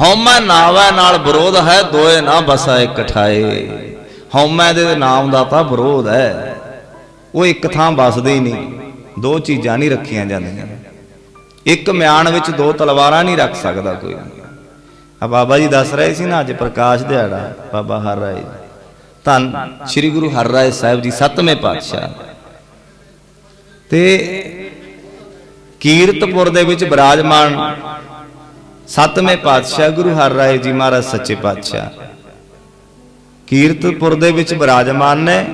ਹਉਮੈ ਨਾਵੈ ਨਾਲ ਵਿਰੋਧ ਹੈ, ਦੋਏ ਨਾ ਬਸਾ ਇਕਠਾਏ ਹਉਮੈ ਦੇ ਨਾਮ ਦਾ ਤਾਂ ਵਿਰੋਧ ਹੈ। ਉਹ ਇੱਕ ਥਾਂ ਬਸਦੇ ਹੀ ਨਹੀਂ, ਦੋ ਚੀਜ਼ਾਂ ਨਹੀਂ ਰੱਖੀਆਂ ਜਾਂਦੀਆਂ। ਇੱਕ ਮਿਆਨ ਵਿੱਚ ਦੋ ਤਲਵਾਰਾਂ ਨਹੀਂ ਰੱਖ ਸਕਦਾ ਕੋਈ। ਆ ਬਾਬਾ ਜੀ ਦੱਸ ਰਹੇ ਸੀ ਨਾ ਅੱਜ ਪ੍ਰਕਾਸ਼ ਦਿਹਾੜਾ, ਬਾਬਾ ਹਰ ਰਾਏ ਧੰਨ ਸ੍ਰੀ ਗੁਰੂ ਹਰ ਰਾਏ ਸਾਹਿਬ ਜੀ, ਸੱਤਵੇਂ ਪਾਤਸ਼ਾਹ। ਤੇ ਕੀਰਤਪੁਰ ਦੇ ਵਿੱਚ ਬਿਰਾਜਮਾਨ ਸੱਤਵੇਂ ਪਾਤਸ਼ਾਹ ਗੁਰੂ ਹਰ ਰਾਏ ਜੀ ਮਹਾਰਾਜ ਸੱਚੇ ਪਾਤਸ਼ਾਹ। ਕੀਰਤਪੁਰ ਦੇ ਵਿੱਚ ਬਿਰਾਜਮਾਨ ਨੇ।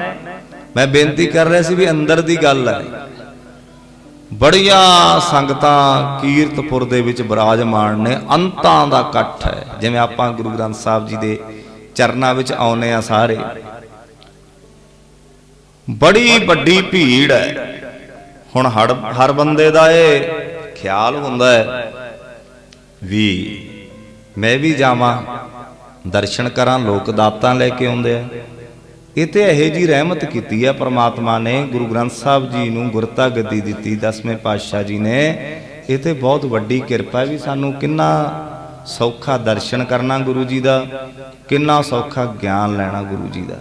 ਮੈਂ ਬੇਨਤੀ ਕਰ ਰਿਹਾ ਸੀ ਵੀ ਅੰਦਰ ਦੀ ਗੱਲ ਹੈ। ਬੜੀਆਂ ਸੰਗਤਾਂ ਕੀਰਤਪੁਰ ਦੇ ਵਿੱਚ ਬਿਰਾਜਮਾਨ ਨੇ। ਅੰਤਾਂ ਦਾ ਇਕੱਠ ਹੈ। ਜਿਵੇਂ ਆਪਾਂ ਗੁਰੂ ਗ੍ਰੰਥ ਸਾਹਿਬ ਜੀ ਦੇ ਚਰਨਾਂ ਵਿੱਚ ਆਉਨੇ ਆ ਸਾਰੇ। ਬੜੀ ਵੱਡੀ ਭੀੜ ਹੈ। ਹੁਣ ਹਰ ਹਰ ਬੰਦੇ ਦਾ ਇਹ ਖਿਆਲ ਹੁੰਦਾ ਹੈ ਵੀ ਮੈਂ ਵੀ ਜਾਵਾਂ, ਦਰਸ਼ਨ ਕਰਾਂ, ਲੋਕ ਦਾਤਾਂ ਲੈ ਕੇ ਆਉਂਦੇ ਆ। ਇਹ ਤੇ ਇਹੋ ਜੀ ਰਹਿਮਤ ਕੀਤੀ ਹੈ ਪ੍ਰਮਾਤਮਾ ਨੇ, ਗੁਰੂ ਗ੍ਰੰਥ ਸਾਹਿਬ ਜੀ ਨੂੰ ਗੁਰਤਾ ਗੱਦੀ ਦਿੱਤੀ, ਦਸਵੇਂ ਪਾਤਸ਼ਾਹ ਜੀ ਨੇ। ਇਹ ਤੇ ਬਹੁਤ ਵੱਡੀ ਕਿਰਪਾ ਵੀ ਸਾਨੂੰ ਕਿੰਨਾ ਸੌਖਾ ਦਰਸ਼ਨ ਕਰਨਾ ਗੁਰੂ ਜੀ ਦਾ, ਕਿੰਨਾ ਸੌਖਾ ਗਿਆਨ ਲੈਣਾ ਗੁਰੂ ਜੀ ਦਾ।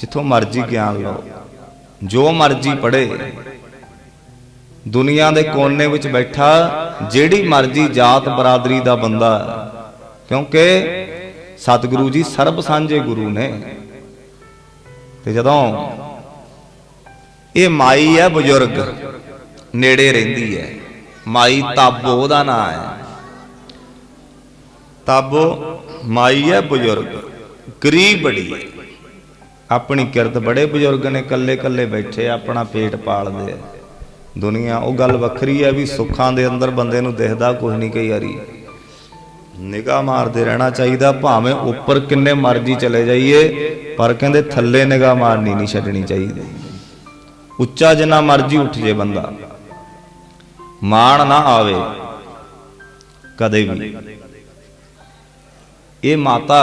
ਜਿੱਥੋਂ ਮਰਜ਼ੀ ਗਿਆਨ ਲਓ, ਜੋ ਮਰਜ਼ੀ ਪੜ੍ਹੇ। ਦੁਨੀਆ ਦੇ ਕੋਨੇ ਵਿੱਚ ਬੈਠਾ ਜਿਹੜੀ ਮਰਜ਼ੀ ਜਾਤ ਬਰਾਦਰੀ ਦਾ ਬੰਦਾ ਕਿਉਂਕਿ ਸਤਿਗੁਰੂ ਜੀ ਸਰਬ ਸਾਂਝੇ ਗੁਰੂ ਨੇ। ਤੇ ਜਦੋਂ ਇਹ ਮਾਈ ਹੈ ਬਜ਼ੁਰਗ, ਨੇੜੇ ਰਹਿੰਦੀ ਹੈ। ਮਾਈ ਤਾਬੋ ਉਹਦਾ ਨਾਂ ਹੈ। ਤਾਬੋ ਮਾਈ ਹੈ ਬਜ਼ੁਰਗ, ਗਰੀਬ ਬੜੀ ਹੈ। ਆਪਣੀ ਕਿਰਤ ਬੜੇ ਬਜ਼ੁਰਗ ਨੇ ਕੱਲੇ ਕੱਲੇ ਬੈਠੇ, ਆਪਣਾ ਪੇਟ ਪਾਲਦੇ ਆ ਦੁਨੀਆ, ਉਹ ਗੱਲ ਵੱਖਰੀ ਹੈ ਵੀ ਸੁੱਖਾਂ ਦੇ ਅੰਦਰ ਬੰਦੇ ਨੂੰ ਦਿਖਦਾ ਕੁਝ ਨਹੀਂ ਕਈ ਵਾਰੀ। ਨਿਗਾਹ ਮਾਰਦੇ ਰਹਿਣਾ ਚਾਹੀਦਾ, ਭਾਵੇਂ ਉੱਪਰ ਕਿੰਨੇ ਮਰਜ਼ੀ ਚਲੇ ਜਾਈਏ, ਪਰ ਕਹਿੰਦੇ ਥੱਲੇ ਨਿਗਾਹ ਮਾਰਨੀ ਨਹੀਂ ਛੱਡਣੀ ਚਾਹੀਦੀ। ਉੱਚਾ ਜਿੰਨਾ ਮਰਜ਼ੀ ਉੱਠ ਜੇ ਬੰਦਾ। ਮਾਣ ਨਾ ਆਵੇ, ਕਦੇ ਵੀ। ਇਹ ਮਾਤਾ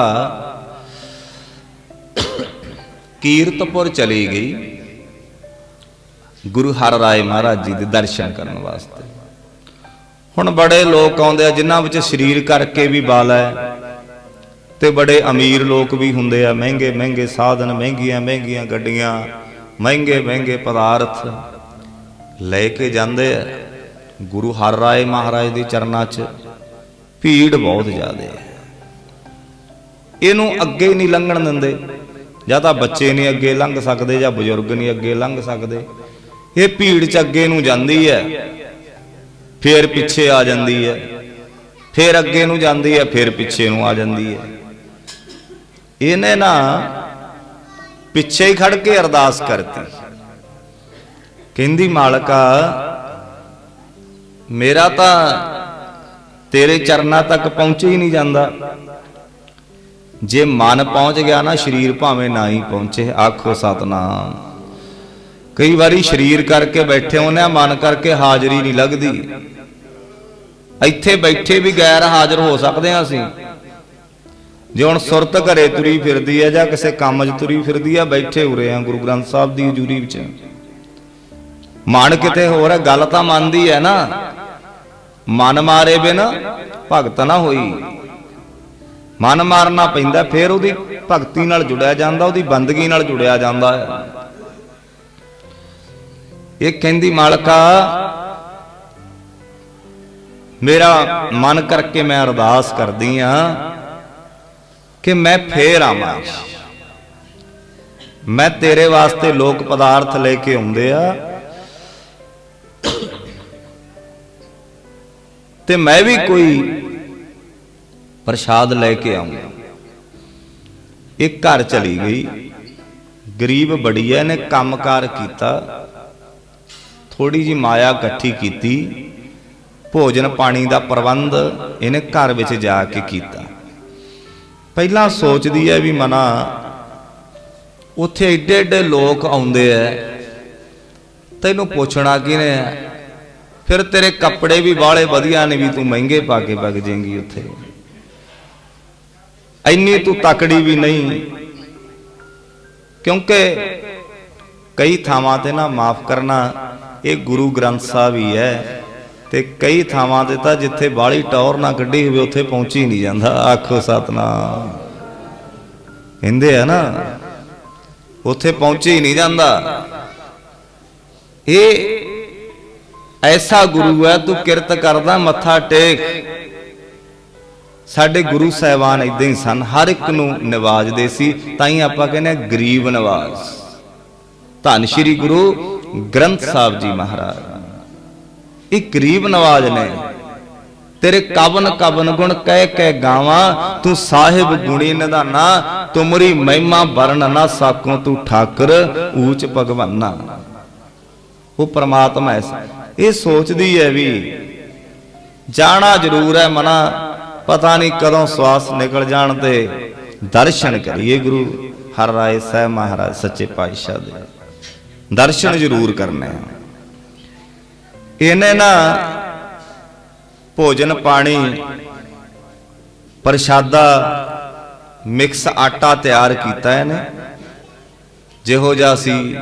ਕੀਰਤਪੁਰ ਚਲੀ ਗਈ। ਗੁਰੂ ਹਰ ਰਾਏ ਮਹਾਰਾਜ ਜੀ ਦੇ ਦਰਸ਼ਨ ਕਰਨ ਵਾਸਤੇ। ਹੁਣ ਬੜੇ ਲੋਕ ਆਉਂਦੇ ਆ, ਜਿਨ੍ਹਾਂ ਵਿੱਚ ਸਰੀਰ ਕਰਕੇ ਵੀ ਬਾਲ ਹੈ, ਤੇ ਬੜੇ ਅਮੀਰ ਲੋਕ ਵੀ ਹੁੰਦੇ ਆ, ਮਹਿੰਗੇ ਮਹਿੰਗੇ ਸਾਧਨ, ਮਹਿੰਗੀਆਂ ਮਹਿੰਗੀਆਂ ਗੱਡੀਆਂ, ਮਹਿੰਗੇ ਮਹਿੰਗੇ ਪਦਾਰਥ ਲੈ ਕੇ ਜਾਂਦੇ ਆ। ਗੁਰੂ ਹਰ ਰਾਏ ਮਹਾਰਾਜ ਦੇ ਚਰਨਾਂ 'ਚ ਭੀੜ ਬਹੁਤ ਜ਼ਿਆਦਾ ਹੈ ਇਹਨੂੰ ਅੱਗੇ ਨਹੀਂ ਲੰਘਣ ਦਿੰਦੇ, ਜਾਂ ਤਾਂ ਬੱਚੇ ਨਹੀਂ ਅੱਗੇ ਲੰਘ ਸਕਦੇ, ਜਾਂ ਬਜ਼ੁਰਗ ਨਹੀਂ ਅੱਗੇ ਲੰਘ ਸਕਦੇ। ਇਹ ਭੀੜ 'ਚ ਅੱਗੇ ਨੂੰ ਜਾਂਦੀ ਹੈ। ਫੇਰ ਪਿੱਛੇ ਆ ਜਾਂਦੀ ਹੈ। ਫੇਰ ਅੱਗੇ ਨੂੰ ਜਾਂਦੀ ਹੈ, ਫੇਰ ਪਿੱਛੇ ਨੂੰ ਆ ਜਾਂਦੀ ਹੈ। ਇਹਨੇ ਨਾ ਪਿੱਛੇ ਹੀ ਖੜ ਕੇ ਅਰਦਾਸ ਕਰਤੀ। ਕਹਿੰਦੀ, ਮਾਲਕਾ, ਮੇਰਾ ਤਾਂ ਤੇਰੇ ਚਰਨਾਂ ਤੱਕ ਪਹੁੰਚ ਹੀ ਨਹੀਂ ਜਾਂਦਾ। ਜੇ ਮਨ ਪਹੁੰਚ ਗਿਆ ਨਾ, ਸਰੀਰ ਭਾਵੇਂ ਨਾ ਹੀ ਪਹੁੰਚੇ। ਆਖੋ, ਸਤਨਾਮ। ਕਈ ਵਾਰੀ ਸਰੀਰ ਕਰਕੇ ਬੈਠੇ ਹੁੰਨੇ ਆ, ਮਨ ਕਰਕੇ ਹਾਜ਼ਰੀ ਨਹੀਂ ਲੱਗਦੀ। ਇੱਥੇ ਬੈਠੇ ਵੀ ਗੈਰ ਹਾਜ਼ਰ ਹੋ ਸਕਦੇ ਆ ਅਸੀਂ। ਜੇ ਹੁਣ ਸੁਰਤ ਘਰੇ ਤੁਰੀ ਫਿਰਦੀ ਹੈ ਜਾਂ ਕਿਸੇ ਕੰਮ 'ਚ ਤੁਰੀ ਫਿਰਦੀ ਹੈ ਬੈਠੇ ਉਰੇ ਆ ਗੁਰੂ ਗ੍ਰੰਥ ਸਾਹਿਬ ਦੀ ਹਜ਼ੂਰੀ ਵਿੱਚ। ਮਨ ਕਿਤੇ ਹੋਰ ਹੈ ਗੱਲ ਤਾਂ ਮਨ ਦੀ ਹੈ ਨਾ। ਮਨ ਮਾਰੇ ਬਿਨ ਭਗਤ ਨਾ ਹੋਈ। ਮਨ ਮਾਰਨਾ ਪੈਂਦਾ, ਫਿਰ ਉਹਦੀ ਭਗਤੀ ਨਾਲ ਜੁੜਿਆ ਜਾਂਦਾ, ਉਹਦੀ ਬੰਦਗੀ ਨਾਲ ਜੁੜਿਆ ਜਾਂਦਾ ਹੈ ਇਹ ਕਹਿੰਦੀ, ਮਾਲਕਾ, ਮੇਰਾ ਮਨ ਕਰਕੇ ਮੈਂ ਅਰਦਾਸ ਕਰਦੀ ਆ ਕਿ ਮੈਂ ਫੇਰ ਆਵਾਂ। ਮੈਂ ਤੇਰੇ ਵਾਸਤੇ ਲੋਕ ਪਦਾਰਥ ਲੈ ਕੇ ਆਉਂਦੇ ਆ ਤੇ ਮੈਂ ਵੀ ਕੋਈ ਪ੍ਰਸ਼ਾਦ ਲੈ ਕੇ ਆਉਂਗਾ ਇਹ ਘਰ ਚਲੀ ਗਈ। ਗਰੀਬ ਬੜੀ ਐ ਨੇ ਕੰਮਕਾਰ ਕੀਤਾ। ਥੋੜੀ ਜੀ ਮਾਇਆ ਇਕੱਠੀ ਕੀਤੀ, ਭੋਜਨ ਪਾਣੀ ਦਾ ਪ੍ਰਬੰਧ ਇਹਨੇ ਘਰ ਵਿੱਚ ਜਾ ਕੇ ਕੀਤਾ। ਪਹਿਲਾਂ ਸੋਚਦੀ ਹੈ ਵੀ ਮਨਾ, ਉੱਥੇ ਏਡੇ ਏਡੇ ਲੋਕ ਆਉਂਦੇ ਐ, ਤੈਨੂੰ ਪੁੱਛਣਾ ਕਿਨੇ ਐ? ਫਿਰ ਤੇਰੇ ਕੱਪੜੇ ਵੀ ਬਾਹਲੇ ਵਧੀਆ ਨੇ ਵੀ ਤੂੰ ਮਹਿੰਗੇ ਪਾ ਕੇ ਵਗ ਜਾਏਂਗੀ ਉੱਥੇ। ਐਨੀ ਤੂੰ ਤਕੜੀ ਵੀ ਨਹੀਂ, ਕਿਉਂਕਿ ਕਈ ਥਾਵਾਂ ਤੇ ਨਾ ਮਾਫ ਕਰਨਾ ਇਹ ਗੁਰੂ ਗ੍ਰੰਥ ਸਾਹਿਬ ਹੀ ਹੈ ਤੇ ਕਈ ਥਾਵਾਂ ਤੇ ਤਾਂ ਜਿੱਥੇ ਬਾਲੀ ਟੌਰ ਨਾ ਕੱਢੀ ਹੋਵੇ, ਉੱਥੇ ਪਹੁੰਚੀ ਨਹੀਂ ਜਾਂਦਾ। ਆਖੋ ਸਤਨਾਮ। ਕਹਿੰਦੇ ਆ ਨਾ, ਉੱਥੇ ਪਹੁੰਚੀ ਨਹੀਂ ਜਾਂਦਾ। ਇਹ ਐਸਾ ਗੁਰੂ ਹੈ, ਤੂੰ ਕਿਰਤ ਕਰਦਾ, ਮੱਥਾ ਟੇਕ। ਸਾਡੇ ਗੁਰੂ ਸਾਹਿਬਾਨ ਇਦਾਂ ਹੀ ਸਨ, ਹਰ ਇੱਕ ਨੂੰ ਨਿਵਾਜਦੇ ਸੀ, ਤਾਂ ਹੀ ਆਪਾਂ ਕਹਿੰਦੇ ਹਾਂ ਗਰੀਬ ਨਿਵਾਜ਼। ਧੰਨ ਸ਼੍ਰੀ ਗੁਰੂ ਗ੍ਰੰਥ ਸਾਹਿਬ ਜੀ ਮਹਾਰਾਜ, ਇਹ ਕਰੀਬ ਨਵਾਜ਼ ਨੇ। ਤੇਰੇ ਕਵਨ ਕਵਨ ਗੁਣ ਕਹਿ ਕਹਿ ਗਾਵਾਂ, ਤੂੰ ਸਾਹਿਬ ਗੁਣੀ ਨਿਧਾਨਾ, ਤੁਮਰੀ ਮਹਿਮਾ ਵਰਨ ਨਾ ਸਾਕੋ ਤੂੰ ਠਾਕਰ, ਊਚ ਭਗਵਾਨਾ। ਉਹ ਪ੍ਰਮਾਤਮਾ ਐ ਇਹ ਸੋਚਦੀ ਹੈ ਵੀ ਜਾਣਾ ਜ਼ਰੂਰ ਹੈ ਮਨਾ, ਪਤਾ ਨਹੀਂ ਕਦੋਂ ਸਵਾਸ ਨਿਕਲ ਜਾਣ ਤੇ ਦਰਸ਼ਨ ਕਰੀਏ ਗੁਰੂ। ਹਰ ਰਾਏ ਸਾਹਿਬ ਮਹਾਰਾਜ, ਸੱਚੇ ਪਾਤਸ਼ਾਹ ਦੇ। ਦਰਸ਼ਨ ਜ਼ਰੂਰ ਕਰਨੇ ਆ। ਇਹਨੇ ਨਾ ਭੋਜਨ ਪਾਣੀ ਪ੍ਰਸ਼ਾਦਾ ਮਿਕਸ ਆਟਾ ਤਿਆਰ ਕੀਤਾ ਇਹਨੇ। ਜਿਹੋ ਜਿਹਾ ਸੀ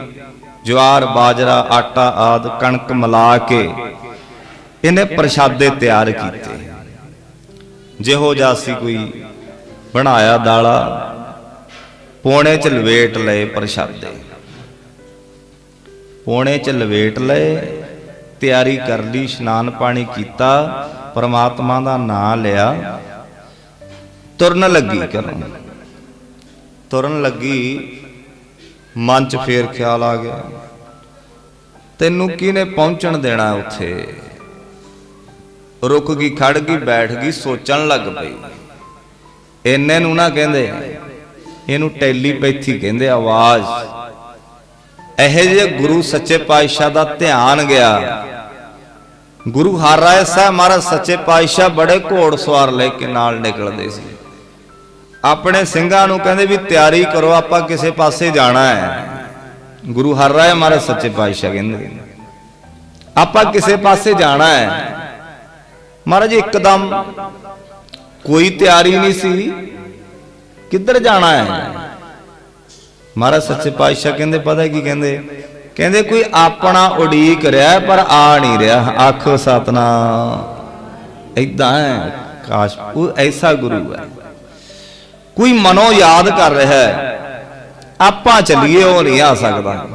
ਜਵਾਰ ਬਾਜਰਾ ਆਟਾ ਆਦ ਕਣਕ ਮਿਲਾ ਕੇ ਇਹਨੇ ਪ੍ਰਸ਼ਾਦੇ ਤਿਆਰ ਕੀਤੇ। ਜਿਹੋ ਜਿਹਾ ਸੀ ਕੋਈ ਬਣਾਇਆ ਦਾਲਾ ਪੋਣੇ ਚ ਲਵੇਟ ਲਏ ਪ੍ਰਸ਼ਾਦੇ। ਪੋਣੇ ਚ ਲਵੇਟ ਲਏ, ਤਿਆਰੀ ਕਰ ਲਈ, ਇਸ਼ਨਾਨ ਪਾਣੀ ਕੀਤਾ, ਪਰਮਾਤਮਾ ਦਾ ਨਾਮ ਲਿਆ। ਤੁਰਨ ਲੱਗੀ ਕਰਨ। ਤੁਰਨ ਲੱਗੀ, ਮਨ ਚ ਫੇਰ ਖਿਆਲ ਆ ਗਿਆ। ਤੈਨੂੰ ਕਿਹਨੇ ਪਹੁੰਚਣ ਦੇਣਾ ਉੱਥੇ? ਰੁਕ ਗਈ, ਖੜ ਗਈ, ਬੈਠ ਗਈ, ਸੋਚਣ ਲੱਗ ਪਈ। ਇੰਨੇ ਨੂੰ ਨਾ ਕਹਿੰਦੇ। ਇਹਨੂੰ ਟੈਲੀਪੈਥੀ ਕਹਿੰਦੇ, ਆਵਾਜ਼। ਇਹੋ ਜਿਹੇ ਗੁਰੂ ਸੱਚੇ ਪਾਤਸ਼ਾਹ ਦਾ ਧਿਆਨ ਗਿਆ। ਗੁਰੂ ਹਰ ਰਾਏ ਸਾਹਿਬ ਮਹਾਰਾਜ ਸੱਚੇ ਪਾਤਸ਼ਾਹ ਬੜੇ ਘੋੜ ਸਵਾਰ ਲੈ ਕੇ ਨਾਲ ਨਿਕਲਦੇ ਸੀ। ਆਪਣੇ ਸਿੰਘਾਂ ਨੂੰ ਕਹਿੰਦੇ ਵੀ ਤਿਆਰੀ ਕਰੋ, ਆਪਾਂ ਕਿਸੇ ਪਾਸੇ ਜਾਣਾ ਹੈ। ਗੁਰੂ ਹਰ ਰਾਏ ਮਹਾਰਾਜ ਸੱਚੇ ਪਾਤਸ਼ਾਹ ਕਹਿੰਦੇ, ਆਪਾਂ ਕਿਸੇ ਪਾਸੇ ਜਾਣਾ ਹੈ। ਮਹਾਰਾਜ ਇੱਕਦਮ ਕੋਈ ਤਿਆਰੀ ਨਹੀਂ ਸੀ। ਕਿੱਧਰ ਜਾਣਾ ਹੈ? ਮਹਾਰਾਜ ਸੱਚੇ ਪਾਤਸ਼ਾਹ ਕਹਿੰਦੇ, ਪਤਾ ਕੀ ਕਹਿੰਦੇ? ਕਹਿੰਦੇ, ਕੋਈ ਆਪਣਾ ਉਡੀਕ ਰਿਹਾ ਪਰ ਆ ਨਹੀਂ ਰਿਹਾ। ਆਖੋ ਸਤਨਾਮ। ਇਦਾਂ ਹੈ, ਕਾਸ਼ ਉਹ ਐਸਾ ਗੁਰੂ ਹੈ। ਕੋਈ ਮਨੋ ਯਾਦ ਕਰ ਰਿਹਾ ਹੈ, ਆਪਾਂ ਚੱਲੀਏ, ਉਹ ਨਹੀਂ ਆ ਸਕਦਾ।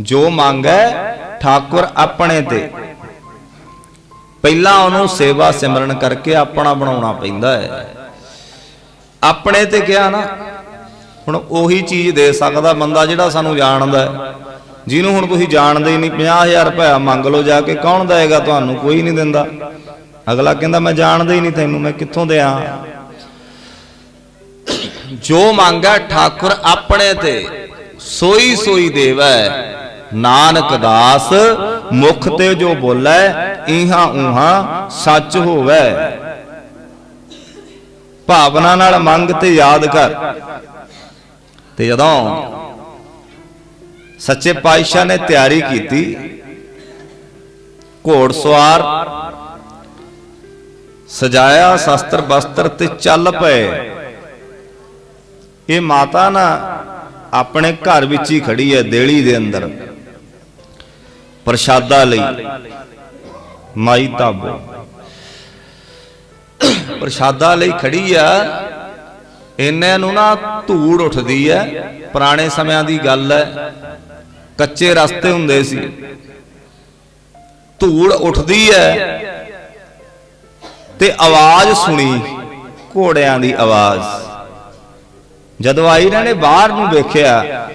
ਜੋ ਮੰਗੈ, ਠਾਕੁਰ ਆਪਣੇ ਤੇ। ਪਹਿਲਾਂ ਉਹਨੂੰ ਸੇਵਾ ਸਿਮਰਨ ਕਰਕੇ ਆਪਣਾ ਬਣਾਉਣਾ ਪੈਂਦਾ ਹੈ। ਆਪਣੇ ਤੇ ਕਿਹਾ ਨਾ ਹੁਣ ਉਹੀ ਚੀਜ਼ ਦੇ ਸਕਦਾ ਬੰਦਾ ਜਿਹੜਾ ਸਾਨੂੰ ਜਾਣਦਾ ਜਿਹਨੂੰ ਹੁਣ ਤੁਸੀਂ ਜਾਣਦੇ ਹੀ ਨਹੀਂ 50000 ਰੁਪਇਆ ਮੰਗ ਲਓ ਜਾ ਕੇ, ਕੌਣ ਦੇਗਾ ਤੁਹਾਨੂੰ? ਕੋਈ ਨਹੀਂ ਦਿੰਦਾ। ਅਗਲਾ ਕਹਿੰਦਾ, ਮੈਂ ਜਾਣਦਾ ਹੀ ਨਹੀਂ ਤੈਨੂੰ, ਮੈਂ ਕਿੱਥੋਂ ਦਿਆਂ? ਜੋ ਮੰਗਾ ਠਾਕੁਰ ਆਪਣੇ ਤੇ, ਸੋਈ ਸੋਈ ਦੇਵੈ। ਨਾਨਕ ਦਾਸ, ਮੁਖ ਤੇ ਜੋ ਬੋਲੇ ਇਹਾਂ ਉਹਾਂ ਸੱਚ ਹੋਵੇ। ਭਾਵਨਾ ਨਾਲ ਮੰਗ ਤੇ ਯਾਦ ਕਰ। ਤੇ ਜਦੋਂ ਸੱਚੇ ਪਾਤਸ਼ਾਹ ਨੇ ਤਿਆਰੀ ਕੀਤੀ, ਘੋੜ ਸਵਾਰ ਸਜਾਇਆ ਸ਼ਸਤਰ ਬਸਤਰ ਤੇ ਚੱਲ ਪਏ। ਇਹ ਮਾਤਾ ਨਾ ਆਪਣੇ ਘਰ ਵਿੱਚ ਹੀ ਖੜੀ ਹੈ ਦੇਲੀ ਦੇ ਅੰਦਰ, ਪ੍ਰਸ਼ਾਦਾ ਲਈ। ਮਾਈ ਤਾਬੋ। ਪ੍ਰਸ਼ਾਦਾ ਲਈ ਖੜੀ ਆ ਇਹਨਾਂ ਨੂੰ ਨਾ ਧੂੜ ਉੱਠਦੀ ਹੈ ਪੁਰਾਣੇ ਸਮਿਆਂ ਦੀ ਗੱਲ ਹੈ ਕੱਚੇ ਰਸਤੇ ਹੁੰਦੇ ਸੀ। ਧੂੜ ਉੱਠਦੀ ਹੈ ਤੇ ਆਵਾਜ਼ ਸੁਣੀ, ਘੋੜਿਆਂ ਦੀ ਆਵਾਜ਼। ਜਦੋਂ ਆਈ ਇਹਨਾਂ ਨੇ ਬਾਹਰ ਨੂੰ ਵੇਖਿਆ,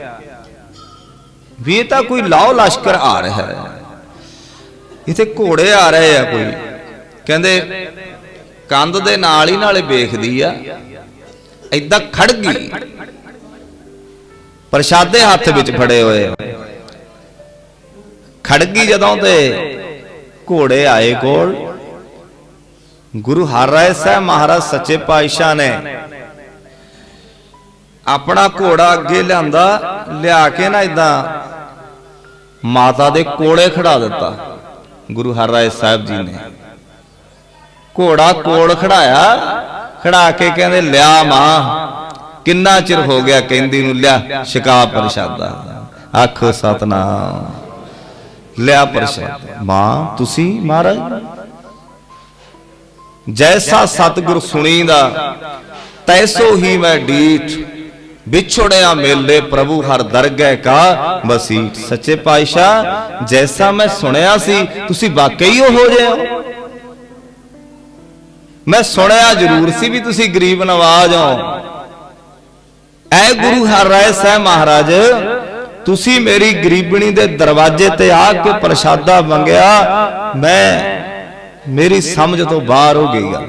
ਵੀ ਇਹ ਤਾਂ ਕੋਈ ਲਾਓ ਲਸ਼ਕਰ ਆ ਰਿਹਾ ਹੈ ਇਥੇ ਘੋੜੇ ਆ ਰਹੇ ਆ ਕੋਈ। ਕਹਿੰਦੇ, ਕੰਧ ਦੇ ਨਾਲ ਹੀ ਨਾਲੇ ਵੇਖਦੀ ਆ। ਐਦਾਂ ਖੜ ਗਈ। ਪ੍ਰਸ਼ਾਦੇ ਹੱਥ ਵਿੱਚ ਫੜੇ ਹੋਏ। ਖੜ ਗਈ ਜਦੋਂ ਤੇ ਘੋੜੇ ਆਏ ਕੋਲ। ਗੁਰੂ ਹਰ ਰਾਏ ਸਾਹਿਬ ਮਹਾਰਾਜ ਸੱਚੇ ਪਾਤਸ਼ਾਹ ਨੇ ਆਪਣਾ ਘੋੜਾ ਅੱਗੇ ਲਿਆਂਦਾ, ਲਿਆ ਕੇ ਨਾ ਇਦਾਂ ਮਾਤਾ ਦੇ ਕੋਲੇ ਖੜਾ ਦਿੱਤਾ, ਗੁਰੂ ਹਰ ਰਾਏ ਸਾਹਿਬ ਜੀ ਨੇ। ਘੋੜਾ ਕੋਲ ਖੜਾਇਆ। ਖੜਾ ਕੇ ਕਹਿੰਦੇ, ਲਿਆ ਮਾਂ, ਕਿੰਨਾ ਚਿਰ ਹੋ ਗਿਆ ਕਹਿੰਦੀ ਨੂੰ, ਲਿਆ ਸ਼ਿਕਾ ਪ੍ਰਸ਼ਾਦਾ। ਆਖੋ, ਸਤਨਾਮ, ਲਿਆ ਪ੍ਰਸ਼ਾਦ। ਮਾਂ, ਤੁਸੀਂ ਮਹਾਰਾਜ? ਜੈਸਾ ਸਤਿਗੁਰ ਸੁਣੀਦਾ, ਤੈਸੋ ਹੀ ਮੈਂ ਡੀਠ। ਵਿਛੜਿਆ ਮੇਲੇ ਪ੍ਰਭੂ ਹਰ ਦਰਗਹਿ ਕਾ ਬਸੀਠ ਸੱਚੇ ਪਾਤਸ਼ਾਹ, ਜੈਸਾ ਮੈਂ ਸੁਣਿਆ ਸੀ, ਤੁਸੀਂ ਵਾਕਈ ਉਹ ਹੋ? ਜਿਓ ਮੈਂ ਸੁਣਿਆ ਜ਼ਰੂਰ ਸੀ ਵੀ ਤੁਸੀਂ ਗਰੀਬ ਨਵਾਜ ਹੋ। ਐ ਗੁਰੂ ਹਰ ਰਾਏ ਸਾਹਿਬ ਮਹਾਰਾਜ, ਤੁਸੀਂ ਮੇਰੀ ਗਰੀਬਣੀ ਦੇ ਦਰਵਾਜ਼ੇ ਤੇ ਆ ਕੇ ਪ੍ਰਸ਼ਾਦਾ ਮੰਗਿਆ, ਮੈਂ ਮੇਰੀ ਸਮਝ ਤੋਂ ਬਾਹਰ ਹੋ ਗਈ ਆ।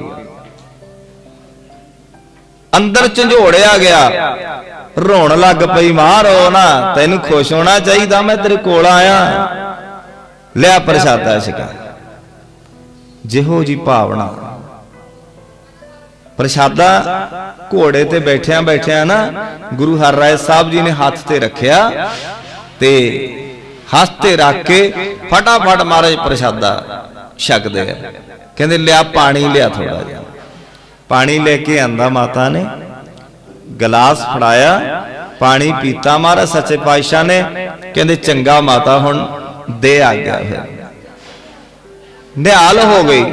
ਅੰਦਰ ਝੰਝੋੜਿਆ ਗਿਆ। ਰੋਣ ਲੱਗ ਪਈ, ਮਾਂ ਰੋ ਨਾ, ਤੈਨੂੰ ਖੁਸ਼ ਹੋਣਾ ਚਾਹੀਦਾ, ਮੈਂ ਤੇਰੇ ਕੋਲ ਆਇਆ। ਲਿਆ ਪ੍ਰਸ਼ਾਦਾ ਛਕਾ ਜਿਹੋ ਜੀ ਭਾਵਨਾ। ਪ੍ਰਸ਼ਾਦਾ ਘੋੜੇ ਤੇ ਬੈਠਿਆਂ ਬੈਠਿਆਂ ਨਾ ਗੁਰੂ ਹਰ ਹਰਰਾਏ ਸਾਹਿਬ ਜੀ ਨੇ ਹੱਥ ਤੇ ਰੱਖਿਆ ਤੇ ਹੱਥ ਤੇ ਰੱਖ ਕੇ ਫਟਾਫਟ ਮਹਾਰਾਜ ਪ੍ਰਸ਼ਾਦਾ ਛਕਦੇ ਆ। ਕਹਿੰਦੇ, ਲਿਆ ਪਾਣੀ, ਲਿਆ ਥੋੜਾ ਜਿਹਾ। ਪਾਣੀ ਲੈ ਕੇ ਆਂਦਾ ਮਾਤਾ ਨੇ, ਗਲਾਸ ਫੜਾਇਆ, ਪਾਣੀ ਪੀਤਾ। ਮਹਾਰਾਜ ਸੱਚੇ ਪਾਤਸ਼ਾਹ ਨੇ ਕਹਿੰਦੇ, ਚੰਗਾ ਮਾਤਾ, ਹੁਣ ਦੇ ਆ ਗਿਆ ਫਿਰ। ਨਿਹਾਲ ਹੋ ਗਈ।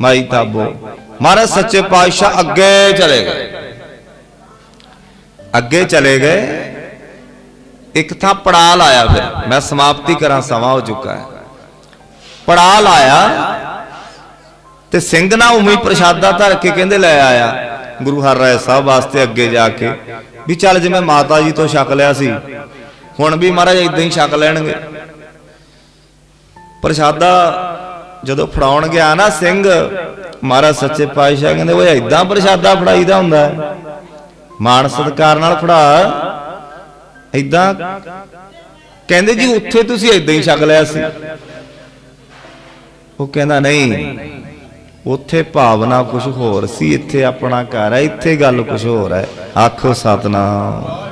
ਮਾਈ ਤਾਬੋ ਮਹਾਰਾਜ ਸੱਚੇ ਪਾਤਸ਼ਾਹ ਅੱਗੇ ਚਲੇ ਗਏ। ਅੱਗੇ ਚਲੇ ਗਏ। ਇੱਕ ਥਾਂ ਪੜਾ ਲਾਇਆ ਫਿਰ। ਮੈਂ ਸਮਾਪਤੀ ਕਰਾਂ, ਸਮਾਂ ਹੋ ਚੁੱਕਾ ਹੈ। ਪੜਾ ਲਾਇਆ ਤੇ ਸਿੰਘ ਨਾ ਉਮੀ ਪ੍ਰਸ਼ਾਦਾ ਧਰ ਕੇ ਕਹਿੰਦੇ ਲੈ ਆਇਆ। ਗੁਰੂ ਹਰ ਹਰਰਾਏ ਸਾਹਿਬ ਵਾਸਤੇ ਅੱਗੇ ਜਾ ਕੇ ਵੀ ਚੱਲ ਜਿਵੇਂ ਮਾਤਾ ਜੀ ਤੋਂ ਛਕ ਲਿਆ ਸੀ, ਹੁਣ ਵੀ ਮਹਾਰਾਜ ਇਦਾਂ ਹੀ ਛਕ ਲੈਣਗੇ। ਪ੍ਰਸ਼ਾਦਾ ਜਦੋਂ ਫੜਾਉਣ ਗਿਆ ਨਾ ਸਿੰਘ, ਮਹਾਰਾਜ ਸੱਚੇ ਪਾਤਸ਼ਾਹ ਕਹਿੰਦੇ, ਓਏ ਇਦਾਂ ਪ੍ਰਸ਼ਾਦਾ ਫੜਾਈਦਾ ਹੁੰਦਾ ਹੈ। ਮਾਣ ਸਤਕਾਰ ਨਾਲ ਫੜਾ। ਇਦਾਂ ਕਹਿੰਦੇ ਜੀ, ਉੱਥੇ ਤੁਸੀਂ ਇਦਾਂ ਹੀ ਛਕ ਲਿਆ ਸੀ। ਉਹ ਕਹਿੰਦਾ, ਨਹੀਂ, ਉੱਥੇ ਭਾਵਨਾ ਕੁਝ ਹੋਰ ਸੀ, ਇੱਥੇ ਆਪਣਾ ਘਰ ਹੈ, ਇੱਥੇ ਗੱਲ ਕੁਝ ਹੋਰ ਹੈ। ਆਖੋ ਸਤਨਾਮ।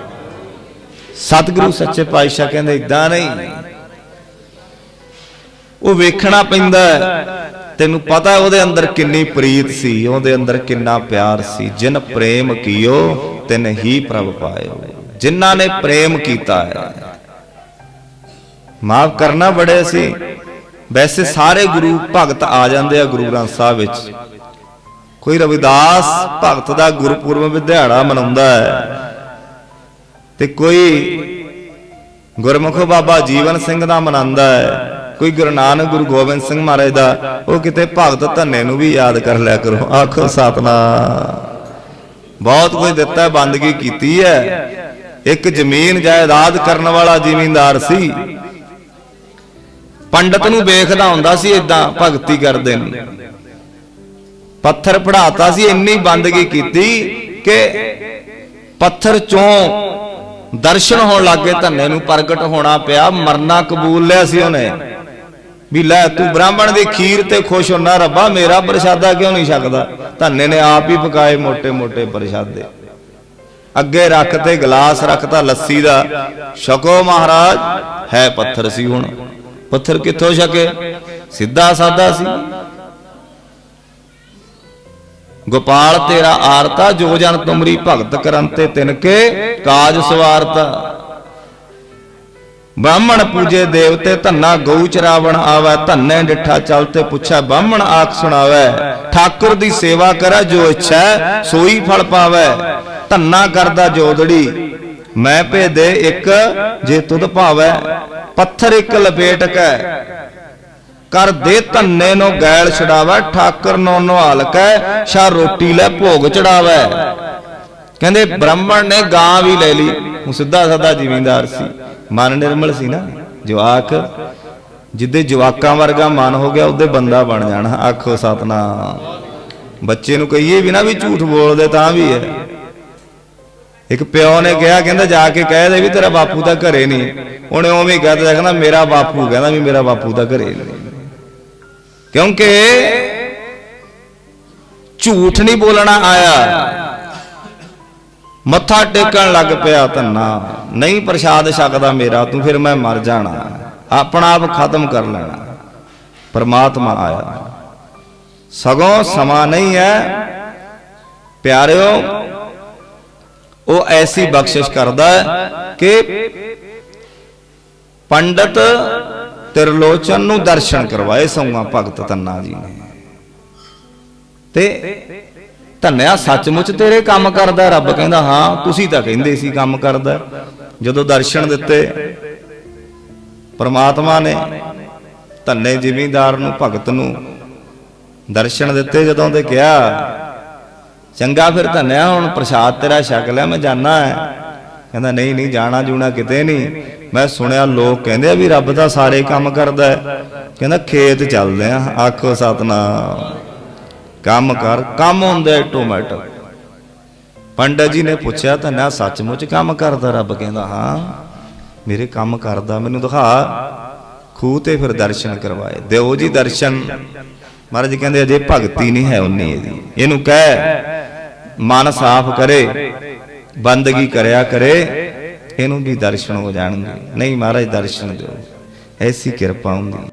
ਸਤਿਗੁਰੂ ਸੱਚੇ ਪਾਤਸ਼ਾਹ ਕਹਿੰਦੇ ਇਦਾਂ ਨਹੀਂ। ਉਹ ਵੇਖਣਾ ਪੈਂਦਾ ਤੈਨੂੰ ਪਤਾ ਉਹਦੇ ਅੰਦਰ ਕਿੰਨੀ ਪ੍ਰੀਤ ਸੀ, ਉਹਦੇ ਅੰਦਰ ਕਿੰਨਾ ਪਿਆਰ ਸੀ। ਜਿਨ ਪ੍ਰੇਮ ਕੀਓ, ਤਿਨ ਹੀ ਪ੍ਰਭ ਪਾਇਓ। ਜਿਨ੍ਹਾਂ ਨੇ ਪ੍ਰੇਮ ਕੀਤਾ ਹੈ। ਮਾਫ ਕਰਨਾ ਬੜੇ ਸੀ। ਵੈਸੇ ਸਾਰੇ ਗੁਰੂ ਭਗਤ ਆ ਜਾਂਦੇ ਆ ਗੁਰੂ ਗ੍ਰੰਥ ਸਾਹਿਬ ਵਿੱਚ। ਕੋਈ ਰਵਿਦਾਸ ਭਗਤ ਦਾ ਗੁਰਪੁਰਬ ਦਿਹਾੜਾ ਮਨਾਉਂਦਾ ਹੈ। ਤੇ ਕੋਈ ਗੁਰਮੁਖ ਬਾਬਾ ਜੀਵਨ ਸਿੰਘ ਦਾ ਮਨਾਉਂਦਾ ਹੈ। ਕੋਈ ਗੁਰੂ ਨਾਨਕ, ਗੁਰੂ ਗੋਬਿੰਦ ਸਿੰਘ ਮਹਾਰਾਜ ਦਾ, ਉਹ ਕਿਤੇ ਭਗਤ ਧੰਨੇ ਨੂੰ ਵੀ ਯਾਦ ਕਰ ਲਿਆ ਕਰੋ। ਆਖੋ ਸਤਨਾਮ। ਬਹੁਤ ਕੁਝ ਦਿੱਤਾ, ਬੰਦਗੀ ਕੀਤੀ ਹੈ। ਇੱਕ ਜ਼ਮੀਨ ਜਾਇਦਾਦ ਕਰਨ ਵਾਲਾ ਜ਼ਿਮੀਂਦਾਰ ਸੀ। ਪੰਡਤ ਨੂੰ ਵੇਖਦਾ ਹੁੰਦਾ ਸੀ ਇਦਾਂ ਭਗਤੀ ਕਰਦੇ ਨੂੰ। ਪੱਥਰ ਪੜਾਤਾ ਸੀ, ਇੰਨੀ ਬੰਦਗੀ ਕੀਤੀ ਕਿ ਪੱਥਰ ਚੋਂ ਦਰਸ਼ਨ ਹੋਣ ਲੱਗੇ ਧੰਨੇ ਨੂੰ ਪ੍ਰਗਟ ਹੋਣਾ ਪਿਆ, ਮਰਨਾ ਕਬੂਲ ਲਿਆ ਸੀ ਉਹਨੇ। ਵੀ ਲੈ ਤੂੰ ਬ੍ਰਾਹਮਣ ਦੀ ਖੀਰ ਤੇ ਖੁਸ਼ ਹੋਣਾ ਰੱਬਾ ਮੇਰਾ ਪ੍ਰਸ਼ਾਦਾ ਕਿਉਂ ਨਹੀਂ ਛਕਦਾ? ਧੰਨੇ ਨੇ ਆਪ ਹੀ ਪਕਾਏ ਮੋٹے-ਮੋٹے ਪ੍ਰਸ਼ਾਦੇ। ਅੱਗੇ ਰੱਖ ਤੇ ਗਲਾਸ ਰੱਖਤਾ ਲੱਸੀ ਦਾ। ਛਕੋ ਮਹਾਰਾਜ ਹੈ ਪੱਥਰ ਸੀ ਹੁਣ। ਪੱਥਰ ਕਿੱਥੋਂ ਛਕੇ? ਸਿੱਧਾ ਸਾਦਾ ਸੀ। ਗੋਪਾਲ ਤੇਰਾ ਆਰਤਾ ਜੋ ਜਨ ਤੁਮਰੀ ਭਗਤ ਕਰੰਤੇ ਤਿਨਕੇ ਕਾਜ ਸਵਾਰਤਾ। ਬ੍ਰਾਹਮਣ ਪੂਜੇ ਦੇਵਤੇ ਧੰਨਾ ਗਊ ਚਰਾਵਣ ਆਵੈ, ਧੰਨੇ ਡਿਠਾ ਚਲ ਤੇ ਪੁੱਛੈ, ਬ੍ਰਾਹਮਣ ਆਖ ਸੁਣਾਵੈ, ਠਾਕੁਰ ਦੀ ਸੇਵਾ ਕਰੈ, ਜੋ ਇੱਛਾ, ਸੋਈ ਫਲ ਪਾਵੈ, ਧੰਨਾ ਕਰਦਾ ਜੋਦੜੀ। ਮੈਂ ਭੇਦੇ ਇੱਕ, ਜੇ ਤੁਧ ਭਾਵੈ, ਪੱਥਰ ਇੱਕ ਲਪੇਟ ਕੈ। ਕਰ ਦੇ ਧੰਨੇ ਨੂੰ ਗੈਲ ਛਡਾਵੈ, ਠਾਕਰ ਨੂੰ ਨਵਾਲ ਕੈ, ਸ਼ਾ ਰੋਟੀ ਲੈ ਭੋਗ ਚੜਾਵੈ। ਕਹਿੰਦੇ ਬ੍ਰਾਹਮਣ ਨੇ ਗਾਂ ਵੀ ਲੈ ਲਈ। ਉਹ ਸਿੱਧਾ ਸਾਦਾ ਜ਼ਿਮੀਂਦਾਰ ਸੀ। ਮਨ ਨਿਰਮਲ ਸੀ ਨਾ ਜਵਾਕ। ਜਿੱਦੇ ਜਵਾਕਾਂ ਵਰਗਾ ਮਨ ਹੋ ਗਿਆ ਉਹਦੇ ਬੰਦਾ ਬਣ ਜਾਣਾ। ਆਖੋ ਸਤਨਾਮ। ਬੱਚੇ ਨੂੰ ਕਹੀਏ ਵੀ ਨਾ ਵੀ ਝੂਠ ਬੋਲਦੇ ਤਾਂ ਵੀ ਹੈ। ਇੱਕ ਪਿਓ ਨੇ ਕਿਹਾ ਕਹਿੰਦਾ ਜਾ ਕੇ ਕਹਿ ਦੇ ਵੀ ਤੇਰਾ ਬਾਪੂ ਤਾਂ ਘਰੇ ਨਹੀਂ। ਉਹਨੇ ਉਵੇਂ ਹੀ ਕਹਿ ਦਿੱਤਾ ਕਹਿੰਦਾ ਮੇਰਾ ਬਾਪੂ ਕਹਿੰਦਾ ਵੀ ਮੇਰਾ ਬਾਪੂ ਤਾਂ ਘਰੇ ਨਹੀਂ। ਕਿਉਂਕਿ ਝੂਠ ਨਹੀਂ ਬੋਲਣਾ ਆਇਆ। ਮੱਥਾ ਟੇਕਣ ਲੱਗ ਪਿਆ ਧੰਨਾ। ਨਹੀਂ ਪ੍ਰਸ਼ਾਦ ਛਕਦਾ ਮੇਰਾ ਤੂੰ ਫਿਰ ਮੈਂ ਮਰ। ਜਾਣਾ। ਆਪਣਾ ਆਪ ਖਤਮ ਕਰ ਲੈਣਾ। ਪਰਮਾਤਮਾ ਆਇਆ। ਸਗੋਂ ਸਮਾਂ ਨਹੀਂ ਹੈ। ਪਿਆਰਿਓ ਉਹ ਐਸੀ ਬਖਸ਼ਿਸ਼ ਕਰਦਾ ਹੈ ਕਿ ਪੰਡਤ ਤਿਰਲੋਚਨ ਨੂੰ ਦਰਸ਼ਨ ਕਰਵਾਏ ਸੌਗਾ ਭਗਤ ਤੰਨਾ ਜੀ ਨੇ। ਤੇ ਧੰਨਿਆ, ਸੱਚਮੁੱਚ ਤੇਰੇ ਕੰਮ ਕਰਦਾ, ਰੱਬ ਕਹਿੰਦਾ, ਹਾਂ, ਤੁਸੀਂ ਤਾਂ ਕਹਿੰਦੇ ਸੀ ਕੰਮ ਕਰਦਾ। ਜਦੋਂ ਦਰਸ਼ਨ ਦਿੱਤੇ, ਪ੍ਰਮਾਤਮਾ ਨੇ ਧੰਨੇ ਜ਼ਿਮੀਂਦਾਰ ਨੂੰ, ਭਗਤ ਨੂੰ ਦਰਸ਼ਨ ਦਿੱਤੇ, ਜਦੋਂ ਤੇ ਕਿਹਾ, ਚੰਗਾ ਫਿਰ ਧੰਨਿਆ, ਹੁਣ ਪ੍ਰਸ਼ਾਦ ਤੇਰਾ ਛਕ ਲਿਆ, ਮੈਂ ਜਾਣਾ ਹੈ। ਕਹਿੰਦਾ, ਨਹੀਂ ਨਹੀਂ, ਜਾਣਾ ਜੂਣਾ ਕਿਤੇ ਨਹੀਂ। ਮੈਂ ਸੁਣਿਆ, ਲੋਕ ਕਹਿੰਦੇ ਆ ਵੀ ਰੱਬ ਦਾ ਸਾਰੇ ਕੰਮ ਕਰਦਾ ਹੈ। ਕਹਿੰਦਾ, ਖੇਤ ਚੱਲਦੇ ਆ, ਆਖੋ ਸਤਨਾਮ। ਕੰਮ ਕਰ, ਕੰਮ ਹੁੰਦਾ ਆਟੋਮੈਟਿਕ ਪੰਡਤ ਜੀ ਨੇ ਪੁੱਛਿਆ ਤਾਂ ਨਾ ਸੱਚਮੁੱਚ ਕੰਮ ਕਰਦਾ ਰੱਬ ਕਹਿੰਦਾ, ਹਾਂ, ਮੇਰੇ ਕੰਮ ਕਰਦਾ, ਮੈਨੂੰ ਦਿਖਾ। ਖੂਹ ਤੇ ਫਿਰ ਦਰਸ਼ਨ ਕਰਵਾਏ। ਦਿਓ ਜੀ ਦਰਸ਼ਨ। ਮਹਾਰਾਜ ਕਹਿੰਦੇ, ਅਜੇ ਭਗਤੀ ਨਹੀਂ ਹੈ ਉਨੀ ਇਹਦੀ। ਇਹਨੂੰ ਕਹਿ, ਮਨ ਸਾਫ਼ ਕਰੇ, ਬੰਦਗੀ ਕਰਿਆ ਕਰੇ, ਇਹਨੂੰ ਵੀ ਦਰਸ਼ਨ ਹੋ ਜਾਣਗੇ। ਨਹੀਂ ਮਹਾਰਾਜ, ਦਰਸ਼ਨ ਦਿਓ। ਐਸੀ ਕਿਰਪਾ ਹੁੰਦੀ।